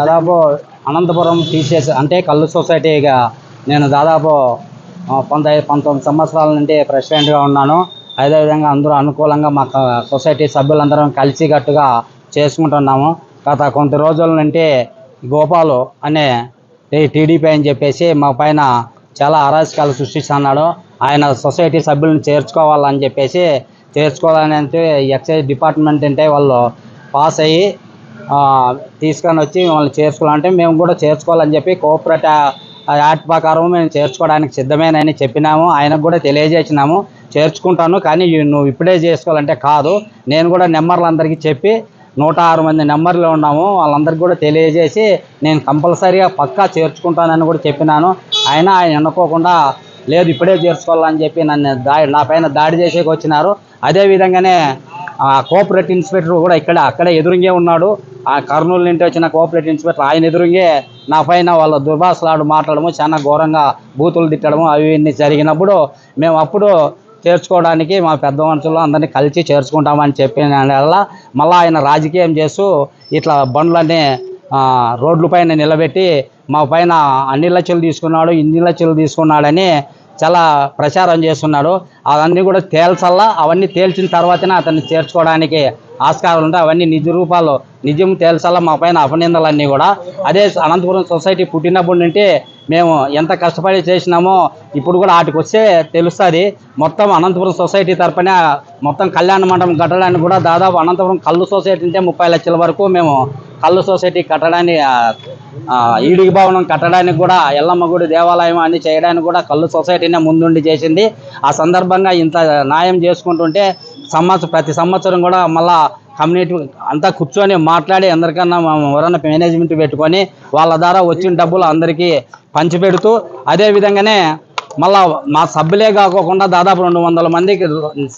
దాదాపు అనంతపురం టీచర్స్ అంటే కళ్ళు సొసైటీగా నేను దాదాపు పంతొమ్మిది పంతొమ్మిది సంవత్సరాల నుండి ప్రెసిడెంట్గా ఉన్నాను. అదేవిధంగా అందరూ అనుకూలంగా మా సొసైటీ సభ్యులందరం కలిసికట్టుగా చేసుకుంటున్నాము. గత కొంత రోజుల నుండి గోపాలు అనే టీడీపీ అని చెప్పేసి మా పైన చాలా అరాచకాలు సృష్టిస్తున్నాడు. ఆయన సొసైటీ సభ్యులను చేర్చుకోవాలని చెప్పేసి చేర్చుకోవాలని అంటే ఎక్సైజ్ డిపార్ట్మెంట్ అంటే వాళ్ళు పాస్ అయ్యి తీసుకొని వచ్చి మిమ్మల్ని చేర్చుకోవాలంటే మేము కూడా చేర్చుకోవాలని చెప్పి కోఆపరేటివ్ యాక్ట్ ప్రకారం మేము చేర్చుకోవడానికి సిద్ధమేనని చెప్పినాము. ఆయనకు కూడా తెలియజేసినాము. చేర్చుకుంటాను కానీ నువ్వు ఇప్పుడే చేసుకోవాలంటే కాదు. నేను కూడా నెంబర్లు అందరికీ చెప్పి నూట ఆరు మంది నెంబర్లు ఉన్నాము. వాళ్ళందరికీ కూడా తెలియజేసి నేను కంపల్సరీగా పక్కా చేర్చుకుంటానని కూడా చెప్పినాను. అయినా ఆయన అనుకోకుండా లేదు ఇప్పుడే చేర్చుకోవాలని చెప్పి నన్ను దాడి నా పైన దాడి చేసేకి వచ్చినారు. అదే విధంగానే కోఆపరేటివ్ ఇన్స్పెక్టర్ కూడా ఇక్కడ అక్కడే ఎదురుగే ఉన్నాడు. ఆ కర్నూలు నుండి వచ్చిన కోఆపరేటివ్ ఇన్స్పెక్టర్ ఆయన ఎదురుంగే నా పైన వాళ్ళ దుర్భాషలాడు మాట్లాడము చాలా ఘోరంగా బూతులు తిట్టడము అవి ఇన్ని జరిగినప్పుడు మేము అప్పుడు చేర్చుకోవడానికి మా పెద్ద మనుషులు అందరినీ కలిసి చేర్చుకుంటామని చెప్పిన మళ్ళీ ఆయన రాజకీయం చేస్తూ ఇట్లా బండ్లన్నీ రోడ్లపైన రోడ్ల పైన నిలబెట్టి మా పైన అన్ని లక్షలు తీసుకున్నాడు ఇన్ని లక్షలు తీసుకున్నాడని చాలా ప్రచారం చేస్తున్నాడు. అవన్నీ కూడా తేల్చల్లా అవన్నీ తేల్చిన తర్వాతనే అతన్ని చేర్చుకోవడానికి ఆస్కారాలు ఉంటాయి. అవన్నీ నిజ రూపాలు నిజం తేల్చాలా మా పైన అపనిందలన్నీ కూడా. అదే అనంతపురం సొసైటీ పుట్టినప్పటి నుండి మేము ఎంత కష్టపడి చేసినామో ఇప్పుడు కూడా వాటికి వస్తే తెలుస్తుంది. మొత్తం అనంతపురం సొసైటీ తరపున మొత్తం కళ్యాణ మండపం కట్టడానికి కూడా దాదాపు అనంతపురం కళ్ళు సొసైటీ అంటే ముప్పై లక్షల వరకు మేము కళ్ళు సొసైటీ కట్టడానికి ఈడిగి ఈడికి భవనం కట్టడానికి కూడా ఎల్లమ్మ గుడి దేవాలయం అన్ని చేయడానికి కూడా కళ్ళు సొసైటీనే ముందుండి చేసింది. ఆ సందర్భంగా ఇంత న్యాయం చేసుకుంటుంటే సంవత్సరం ప్రతి సంవత్సరం కూడా మళ్ళా కమ్యూనిటీ అంతా కూర్చొని మాట్లాడి అందరికన్నా ఎవరన్నా మేనేజ్మెంట్ పెట్టుకొని వాళ్ళ ద్వారా వచ్చిన డబ్బులు అందరికీ పంచిపెడుతూ అదే విధంగానే మళ్ళా మా సభ్యులే కాకుండా దాదాపు రెండు వందల మందికి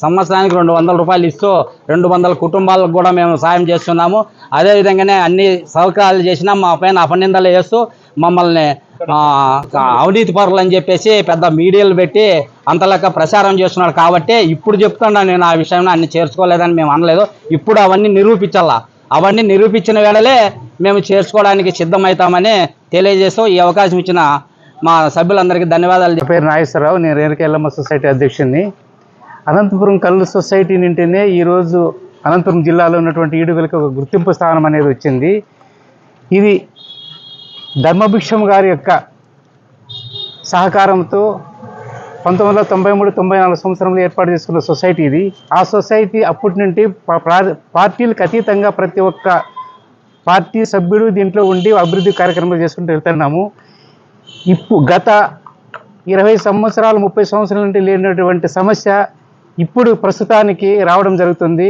సంవత్సరానికి రెండు వందల రూపాయలు ఇస్తూ రెండు వందల కుటుంబాలకు కూడా మేము సాయం చేస్తున్నాము. అదే విధంగానే అన్ని సౌకర్యాలు చేసినా మా పైన అపనిందలు వేస్తూ మమ్మల్ని అవినీతి పరులు అని చెప్పేసి పెద్ద మీడియాలు పెట్టి అంతలెక్క ప్రచారం చేస్తున్నాడు కాబట్టి ఇప్పుడు చెప్తున్నా నేను ఆ విషయంలో అన్ని చేర్చుకోలేదని మేము అనలేదు. ఇప్పుడు అవన్నీ నిరూపించాలా? అవన్నీ నిరూపించిన వేళలే మేము చేర్చుకోవడానికి సిద్ధమవుతామని తెలియజేస్తూ ఈ అవకాశం ఇచ్చిన మా సభ్యులందరికీ ధన్యవాదాలు నా పేరు నాగేశ్వరరావు నేను రేణుకెళ్ళమ్మ సొసైటీ అధ్యక్షుడిని అనంతపురం కళ్ళు సొసైటీ నుంటేనే ఈరోజు అనంతపురం జిల్లాలో ఉన్నటువంటి ఈడుగులకి ఒక గుర్తింపు స్థానం అనేది వచ్చింది. ఇది ధర్మభిక్షం గారి యొక్క సహకారంతో పంతొమ్మిది వందల తొంభై మూడు తొంభై నాలుగు సంవత్సరంలో ఏర్పాటు చేసుకున్న సొసైటీ ఇది. ఆ సొసైటీ అప్పటి నుండి పార్టీలకు అతీతంగా ప్రతి ఒక్క పార్టీ సభ్యుడు దీంట్లో ఉండి అభివృద్ధి కార్యక్రమాలు చేసుకుంటూ వెళ్తున్నాము. ఇప్పుడు గత ఇరవై సంవత్సరాలు ముప్పై సంవత్సరాల నుండి లేనటువంటి సమస్య ఇప్పుడు ప్రస్తుతానికి రావడం జరుగుతుంది.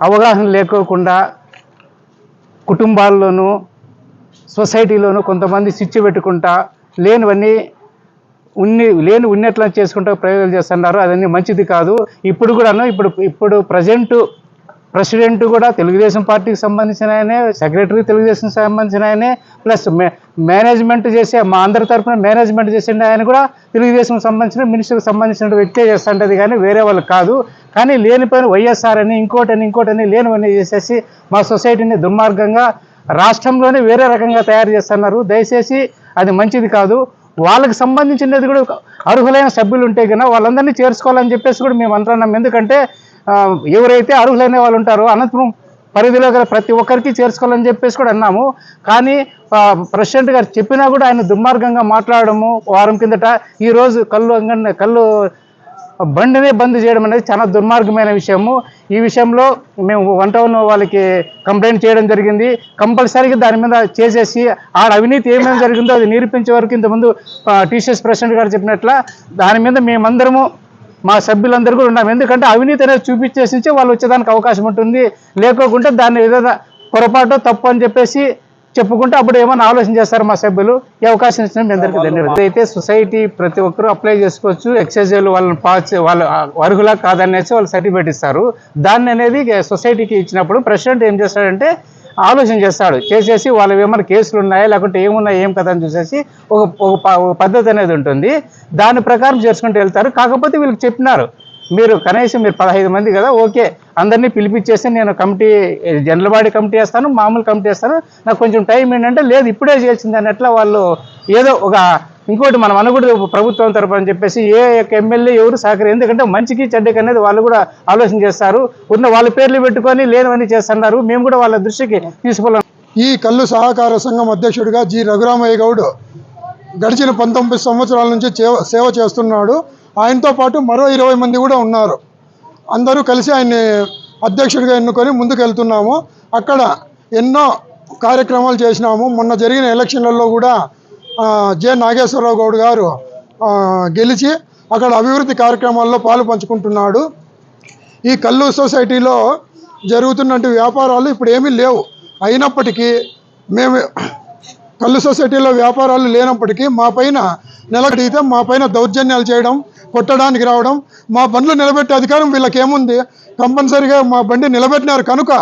అవగాహన లేకోకుండా కుటుంబాల్లోనూ సొసైటీలోనూ కొంతమంది స్విచ్ పెట్టుకుంటా లేనివన్నీ ఉన్ని లేని ఉన్నట్లా చేసుకుంటూ ప్రయోగాలు చేస్తున్నారు. అదన్నీ మంచిది కాదు. ఇప్పుడు కూడాను ఇప్పుడు ఇప్పుడు ప్రజెంటు ప్రెసిడెంట్ కూడా తెలుగుదేశం పార్టీకి సంబంధించిన ఆయనే సెక్రటరీ తెలుగుదేశం సంబంధించిన ఆయనే ప్లస్ మే మేనేజ్మెంట్ చేసే మా అందరి తరఫున మేనేజ్మెంట్ చేసిన ఆయన కూడా తెలుగుదేశం సంబంధించిన మినిస్టర్కి సంబంధించిన వ్యక్తే చేస్తుంటది కానీ వేరే వాళ్ళు కాదు. కానీ లేనిపోయిన వైఎస్ఆర్ అని ఇంకోటని ఇంకోటని లేనివన్నీ చేసేసి మా సొసైటీని దుర్మార్గంగా రాష్ట్రంలోనే వేరే రకంగా తయారు చేస్తున్నారు. దయచేసి అది మంచిది కాదు. వాళ్ళకి సంబంధించినది కూడా అర్హులైన సభ్యులు ఉంటే కన్నా వాళ్ళందరినీ చేర్చుకోవాలని చెప్పేసి కూడా మేము అంటున్నాం ఎందుకంటే ఎవరైతే అర్హులైన వాళ్ళు ఉంటారో అనంతపురం పరిధిలో గల ప్రతి ఒక్కరికి చేర్చుకోవాలని చెప్పేసి కూడా అన్నాము. కానీ ప్రెసిడెంట్ గారు చెప్పినా కూడా ఆయన దుర్మార్గంగా మాట్లాడము వారం కిందట ఈరోజు కళ్ళు అంగన్ కళ్ళు బండినే బంద్ చేయడం అనేది చాలా దుర్మార్గమైన విషయము. ఈ విషయంలో మేము వన్ టౌన్ వాళ్ళకి కంప్లైంట్ చేయడం జరిగింది. కంపల్సరీగా దాని మీద చేసేసి ఆడ అవినీతి ఏమేమి జరిగిందో అది నిరూపించే వరకు ఇంతకుముందు టీసీఎస్ ప్రెసిడెంట్ గారు చెప్పినట్ల దాని మీద మేమందరము మా సభ్యులందరూ కూడా ఉన్నాం. ఎందుకంటే అవినీతి అనేది చూపించేసి వాళ్ళు వచ్చేదానికి అవకాశం ఉంటుంది. లేకోకుండా దాన్ని ఏదైనా పొరపాటు తప్పు అని చెప్పేసి చెప్పుకుంటే అప్పుడు ఏమైనా ఆలోచన చేస్తారు మా సభ్యులు? ఈ అవకాశం ఇచ్చిన మీ అందరికీ ధన్యవాదాలు. అయితే సొసైటీ ప్రతి ఒక్కరూ అప్లై చేసుకోవచ్చు ఎక్సైజ్ వాళ్ళని పాస్ వాళ్ళ అర్హులా కాదనేసి వాళ్ళు సర్టిఫికేట్ ఇస్తారు. దాన్ని అనేది సొసైటీకి ఇచ్చినప్పుడు ప్రెసిడెంట్ ఏం చేస్తాడంటే ఆలోచన చేస్తాడు. చేసేసి వాళ్ళ ఏమైనా కేసులు ఉన్నాయా లేకుంటే ఏమున్నాయి ఏం కదా అని చూసేసి ఒక ఒక ఒక పద్ధతి అనేది ఉంటుంది. దాని ప్రకారం చేసుకుంటూ వెళ్తారు. కాకపోతే వీళ్ళకి చెప్పినారు మీరు కనీసం మీరు పదహైదు మంది కదా ఓకే అందరినీ పిలిపించేసి నేను కమిటీ జనరల్ బాడీ కమిటీ వేస్తాను మామూలు కమిటీ వేస్తాను. నాకు కొంచెం టైం ఏంటంటే లేదు ఇప్పుడే చేసింది అన్నట్ల వాళ్ళు ఏదో ఒక ఇంకోటి మనం అనకూడదు ప్రభుత్వం తరపు అని చెప్పేసి ఏ యొక్క ఎమ్మెల్యే ఎవరు సహకరి ఎందుకంటే మంచికి చెడ్డకి అనేది వాళ్ళు కూడా ఆలోచన చేస్తారు. ఉన్న వాళ్ళ పేర్లు పెట్టుకొని లేనివన్నీ చేస్తున్నారు. మేము కూడా వాళ్ళ దృష్టికి తీసుకోవాలి ఈ కళ్ళు సహకార సంఘం అధ్యక్షుడిగా జి. రఘురామయ్య గౌడ్ గడిచిన పంతొమ్మిది సంవత్సరాల నుంచి సేవ చేస్తున్నాడు. ఆయనతో పాటు మరో ఇరవై మంది కూడా ఉన్నారు. అందరూ కలిసి ఆయన్ని అధ్యక్షుడిగా ఎన్నుకొని ముందుకెళ్తున్నాము. అక్కడ ఎన్నో కార్యక్రమాలు చేసినాము. మొన్న జరిగిన ఎలక్షన్లలో కూడా జె. నాగేశ్వరరావు గౌడ్ గారు గెలిచి అక్కడ అభివృద్ధి కార్యక్రమాల్లో పాలు పంచుకుంటున్నాడు. ఈ కల్లు సొసైటీలో జరుగుతున్నటువంటి వ్యాపారాలు ఇప్పుడు ఏమీ లేవు. అయినప్పటికీ మేము కళ్ళు సొసైటీలో వ్యాపారాలు లేనప్పటికీ మా పైన నిలబడితే మా పైన దౌర్జన్యాలు చేయడం కొట్టడానికి రావడం మా బండ్లు నిలబెట్టే అధికారం వీళ్ళకి ఏముంది? కంపల్సరీగా మా బండి నిలబెట్టినారు కనుక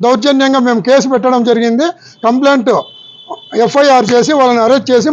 దౌర్జన్యంగా మేము కేసు పెట్టడం జరిగింది. కంప్లైంట్ ఎఫ్ఐఆర్ చేసి వాళ్ళని అరెస్ట్ చేసి